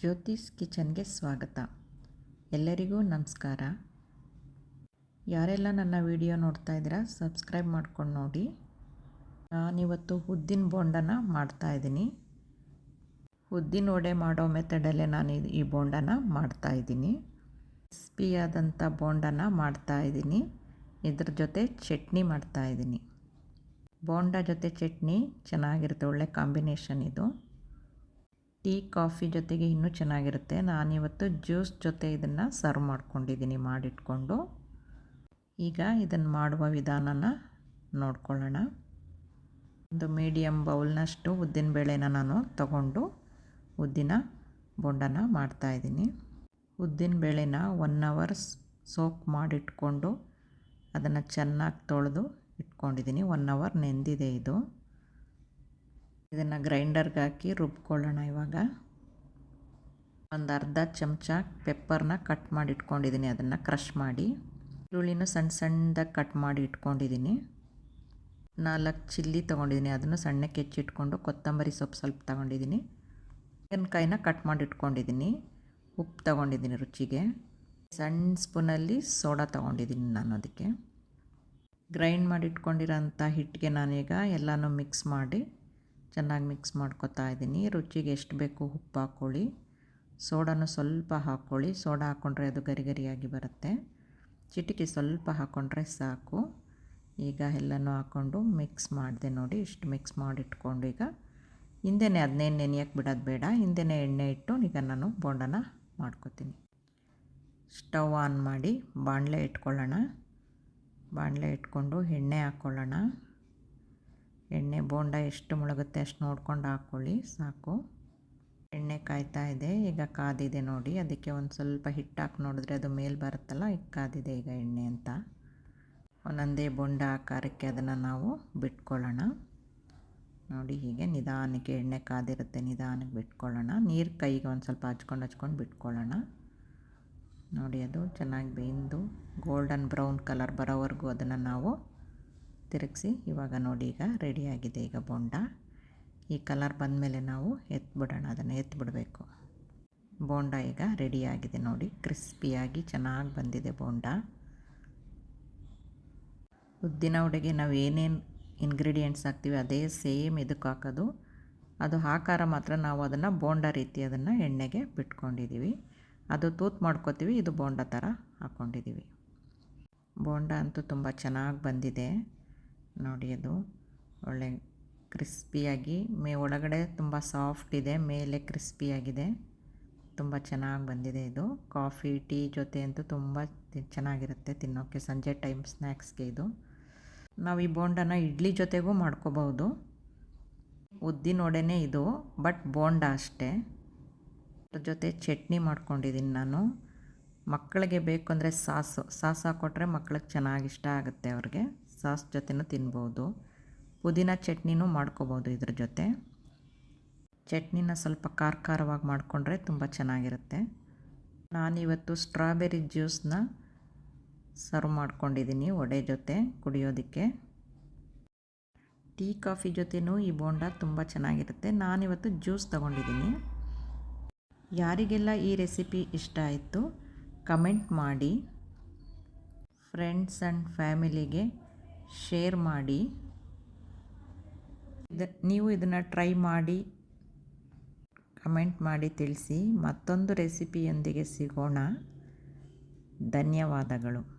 ಜ್ಯೋತಿಸ್ ಕಿಚನ್ಗೆ ಸ್ವಾಗತ. ಎಲ್ಲರಿಗೂ ನಮಸ್ಕಾರ. ಯಾರೆಲ್ಲ ನನ್ನ ವಿಡಿಯೋ ನೋಡ್ತಾ ಇದ್ದೀರಾ, ಸಬ್ಸ್ಕ್ರೈಬ್ ಮಾಡ್ಕೊಂಡು ನೋಡಿ. ನಾನಿವತ್ತು ಉದ್ದಿನ ಬೋಂಡನ ಮಾಡ್ತಾಯಿದ್ದೀನಿ ಉದ್ದಿನ ವಡೆ ಮಾಡೋ ಮೆಥಡಲ್ಲೇ ನಾನು ಈ ಬೋಂಡನ ಮಾಡ್ತಾಯಿದ್ದೀನಿ ಕ್ರಿಸ್ಪಿಯಾದಂಥ ಬೋಂಡನ ಮಾಡ್ತಾಯಿದ್ದೀನಿ ಇದ್ರ ಜೊತೆ ಚಟ್ನಿ ಮಾಡ್ತಾಯಿದ್ದೀನಿ ಬೋಂಡ ಜೊತೆ ಚಟ್ನಿ ಚೆನ್ನಾಗಿರುತ್ತೆ, ಒಳ್ಳೆ ಕಾಂಬಿನೇಷನ್ ಇದು. ಟೀ, ಕಾಫಿ ಜೊತೆಗೆ ಇನ್ನೂ ಚೆನ್ನಾಗಿರುತ್ತೆ. ನಾನಿವತ್ತು ಜ್ಯೂಸ್ ಜೊತೆ ಇದನ್ನು ಸರ್ವ್ ಮಾಡ್ಕೊಂಡಿದ್ದೀನಿ, ಮಾಡಿಟ್ಕೊಂಡು. ಈಗ ಇದನ್ನು ಮಾಡುವ ವಿಧಾನನ ನೋಡ್ಕೊಳ್ಳೋಣ. ಒಂದು ಮೀಡಿಯಮ್ ಬೌಲ್ನಷ್ಟು ಉದ್ದಿನ ಬೇಳೆನ ನಾನು ತಗೊಂಡು ಉದ್ದಿನ ಬೊಂಡನ ಮಾಡ್ತಾಯಿದ್ದೀನಿ ಉದ್ದಿನ ಬೇಳೆನ ಒನ್ ಅವರ್ಸ್ ಸೋಕ್ ಮಾಡಿಟ್ಕೊಂಡು ಅದನ್ನು ಚೆನ್ನಾಗಿ ತೊಳೆದು ಇಟ್ಕೊಂಡಿದ್ದೀನಿ. ಒನ್ ಅವರ್ ನೆಂದಿದೆ ಇದು. ಇದನ್ನು ಗ್ರೈಂಡರ್ಗೆ ಹಾಕಿ ರುಬ್ಕೊಳ್ಳೋಣ ಇವಾಗ. ಒಂದು ಅರ್ಧ ಚಮಚ ಪೆಪ್ಪರ್ನ ಕಟ್ ಮಾಡಿ ಇಟ್ಕೊಂಡಿದ್ದೀನಿ, ಅದನ್ನು ಕ್ರಷ್ ಮಾಡಿ. ಈರುಳ್ಳಿನೂ ಸಣ್ಣ ಸಣ್ಣದಾಗಿ ಕಟ್ ಮಾಡಿ ಇಟ್ಕೊಂಡಿದ್ದೀನಿ. ನಾಲ್ಕು ಚಿಲ್ಲಿ ತೊಗೊಂಡಿದ್ದೀನಿ, ಅದನ್ನು ಸಣ್ಣಕ್ಕೆ ಹೆಚ್ಚಿಟ್ಕೊಂಡು ಕೊತ್ತಂಬರಿ ಸೊಪ್ಪು ಸ್ವಲ್ಪ ತೊಗೊಂಡಿದ್ದೀನಿ. ತೆಂಗಿನಕಾಯಿನ ಕಟ್ ಮಾಡಿ ಇಟ್ಕೊಂಡಿದ್ದೀನಿ, ಉಪ್ಪು ತೊಗೊಂಡಿದ್ದೀನಿ ರುಚಿಗೆ. ಸಣ್ಣ ಸ್ಪೂನಲ್ಲಿ ಸೋಡಾ ತೊಗೊಂಡಿದ್ದೀನಿ ನಾನು ಅದಕ್ಕೆ. ಗ್ರೈಂಡ್ ಮಾಡಿ ಇಟ್ಕೊಂಡಿರೋಂಥ ಹಿಟ್ಟಿಗೆ ನಾನೀಗ ಎಲ್ಲನೂ ಮಿಕ್ಸ್ ಮಾಡಿ ಚೆನ್ನಾಗಿ ಮಿಕ್ಸ್ ಮಾಡ್ಕೊತಾ ಇದ್ದೀನಿ. ರುಚಿಗೆ ಎಷ್ಟು ಬೇಕು ಉಪ್ಪು ಹಾಕ್ಕೊಳ್ಳಿ. ಸೋಡಾನು ಸ್ವಲ್ಪ ಹಾಕ್ಕೊಳ್ಳಿ. ಸೋಡಾ ಹಾಕ್ಕೊಂಡ್ರೆ ಅದು ಗರಿ ಗರಿಯಾಗಿ ಬರುತ್ತೆ. ಚಿಟಿಕೆ ಸ್ವಲ್ಪ ಹಾಕ್ಕೊಂಡ್ರೆ ಸಾಕು. ಈಗ ಎಲ್ಲನೂ ಹಾಕ್ಕೊಂಡು ಮಿಕ್ಸ್ ಮಾಡಿದೆ ನೋಡಿ, ಇಷ್ಟು ಮಿಕ್ಸ್ ಮಾಡಿಟ್ಕೊಂಡು ಈಗ ಹಿಂದೆನೇ ಅದನ್ನೇ ನೆನೆಯಕ್ಕೆ ಬಿಡೋದು ಬೇಡ. ಹಿಂದೆನೇ ಎಣ್ಣೆ ಇಟ್ಟು ಈಗ ನಾನು ಬೋಂಡನ ಮಾಡ್ಕೊತೀನಿ. ಸ್ಟವ್ ಆನ್ ಮಾಡಿ ಬಾಣಲೆ ಇಟ್ಕೊಳ್ಳೋಣ. ಬಾಣಲೆ ಇಟ್ಕೊಂಡು ಎಣ್ಣೆ ಹಾಕ್ಕೊಳ್ಳೋಣ. ಎಣ್ಣೆ ಬೋಂಡ ಎಷ್ಟು ಮುಳುಗುತ್ತೆ ಅಷ್ಟು ನೋಡ್ಕೊಂಡು ಹಾಕ್ಕೊಳ್ಳಿ, ಸಾಕು. ಎಣ್ಣೆ ಕಾಯ್ತಾ ಇದೆ, ಈಗ ಕಾದಿದೆ ನೋಡಿ. ಅದಕ್ಕೆ ಒಂದು ಸ್ವಲ್ಪ ಹಿಟ್ಟು ಹಾಕಿ ನೋಡಿದ್ರೆ ಅದು ಮೇಲೆ ಬರುತ್ತಲ್ಲ, ಈಗ ಕಾದಿದೆ ಈಗ ಎಣ್ಣೆ ಅಂತ. ಒಂದೊಂದೇ ಬೊಂಡ ಆಕಾರಕ್ಕೆ ಅದನ್ನು ನಾವು ಬಿಟ್ಕೊಳ್ಳೋಣ. ನೋಡಿ, ಹೀಗೆ ನಿಧಾನಕ್ಕೆ ಎಣ್ಣೆ ಕಾದಿರುತ್ತೆ, ನಿಧಾನಕ್ಕೆ ಬಿಟ್ಕೊಳ್ಳೋಣ. ನೀರು ಕೈಗೆ ಒಂದು ಸ್ವಲ್ಪ ಹಚ್ಕೊಂಡು ಹಚ್ಕೊಂಡು ಬಿಟ್ಕೊಳ್ಳೋಣ. ನೋಡಿ, ಅದು ಚೆನ್ನಾಗಿ ಬೆಂದು, ಗೋಲ್ಡನ್ ಬ್ರೌನ್ ಕಲರ್ ಬರೋವರೆಗೂ ಅದನ್ನು ನಾವು ತಿರುಗಿಸಿ ಇವಾಗ ನೋಡಿ ಈಗ ರೆಡಿಯಾಗಿದೆ ಈಗ ಬೋಂಡ. ಈ ಕಲರ್ ಬಂದಮೇಲೆ ನಾವು ಎತ್ಬಿಡೋಣ, ಅದನ್ನು ಎತ್ಬಿಡಬೇಕು. ಬೋಂಡ ಈಗ ರೆಡಿಯಾಗಿದೆ ನೋಡಿ ಕ್ರಿಸ್ಪಿಯಾಗಿ ಚೆನ್ನಾಗಿ ಬಂದಿದೆ ಬೋಂಡ. ಉದ್ದಿನ ವಡೆಗೆ ನಾವು ಏನೇನು ಇಂಗ್ರೀಡಿಯೆಂಟ್ಸ್ ಹಾಕ್ತೀವಿ ಅದೇ ಸೇಮ್ ಇದಕ್ಕೆ ಹಾಕೋದು. ಅದು ಆಕಾರ ಮಾತ್ರ ನಾವು ಅದನ್ನು ಬೋಂಡ ರೀತಿ ಅದನ್ನು ಎಣ್ಣೆಗೆ ಬಿಟ್ಕೊಂಡಿದ್ದೀವಿ ಅದು ತೂತು ಮಾಡ್ಕೋತೀವಿ, ಇದು ಬೋಂಡ ಥರ ಹಾಕ್ಕೊಂಡಿದ್ದೀವಿ ಬೋಂಡ ಅಂತೂ ತುಂಬ ಚೆನ್ನಾಗಿ ಬಂದಿದೆ. ನೋಡಿ ಅದು ಒಳ್ಳೆ ಕ್ರಿಸ್ಪಿಯಾಗಿ, ಮೇ ಒಳಗಡೆ ತುಂಬ ಸಾಫ್ಟ್ ಇದೆ, ಮೇಲೆ ಕ್ರಿಸ್ಪಿಯಾಗಿದೆ. ತುಂಬ ಚೆನ್ನಾಗಿ ಬಂದಿದೆ ಇದು. ಕಾಫಿ, ಟೀ ಜೊತೆ ಅಂತೂ ತುಂಬ ಚೆನ್ನಾಗಿರುತ್ತೆ ತಿನ್ನೋಕ್ಕೆ ಸಂಜೆ ಟೈಮ್ ಸ್ನ್ಯಾಕ್ಸ್ಗೆ ಇದು. ನಾವು ಈ ಬೋಂಡನ ಇಡ್ಲಿ ಜೊತೆಗೂ ಮಾಡ್ಕೋಬಹುದು. ಉದ್ದಿನ ವಡೆನೇ ಇದು, ಬಟ್ ಬೋಂಡ ಅಷ್ಟೇ. ಅದ್ರ ಜೊತೆ ಚಟ್ನಿ ಮಾಡ್ಕೊಂಡಿದ್ದೀನಿ ನಾನು. ಮಕ್ಕಳಿಗೆ ಬೇಕು ಅಂದರೆ ಸಾಸು. ಸಾಸ್ ಹಾಕ್ಕೊಟ್ರೆ ಮಕ್ಕಳಿಗೆ ಚೆನ್ನಾಗಿ ಇಷ್ಟ ಆಗುತ್ತೆ ಅವ್ರಿಗೆ. ಸಾಸ್ ಜೊತೆನೂ ತಿನ್ಬೋದು. ಪುದೀನ ಚಟ್ನಿನೂ ಮಾಡ್ಕೋಬೋದು ಇದ್ರ ಜೊತೆ. ಚಟ್ನಿನ ಸ್ವಲ್ಪ ಖಾರ ಖಾರವಾಗಿ ಮಾಡಿಕೊಂಡ್ರೆ ತುಂಬ ಚೆನ್ನಾಗಿರುತ್ತೆ. ನಾನಿವತ್ತು ಸ್ಟ್ರಾಬೆರಿ ಜ್ಯೂಸನ್ನ ಸರ್ವ್ ಮಾಡ್ಕೊಂಡಿದ್ದೀನಿ ವಡೆ ಜೊತೆ ಕುಡಿಯೋದಕ್ಕೆ. ಟೀ, ಕಾಫಿ ಜೊತೆನೂ ಈ ಬೋಂಡ ತುಂಬ ಚೆನ್ನಾಗಿರುತ್ತೆ. ನಾನಿವತ್ತು ಜ್ಯೂಸ್ ತಗೊಂಡಿದ್ದೀನಿ ಯಾರಿಗೆಲ್ಲ ಈ ರೆಸಿಪಿ ಇಷ್ಟ ಆಯಿತು, ಕಮೆಂಟ್ ಮಾಡಿ. ಫ್ರೆಂಡ್ಸ್ ಆ್ಯಂಡ್ ಫ್ಯಾಮಿಲಿಗೆ ಶೇರ್ ಮಾಡಿ. ನೀವು ಇದನ್ನು ಟ್ರೈ ಮಾಡಿ ಕಮೆಂಟ್ ಮಾಡಿ ತಿಳಿಸಿ. ಮತ್ತೊಂದು ರೆಸಿಪಿಯೊಂದಿಗೆ ಸಿಗೋಣ. ಧನ್ಯವಾದಗಳು.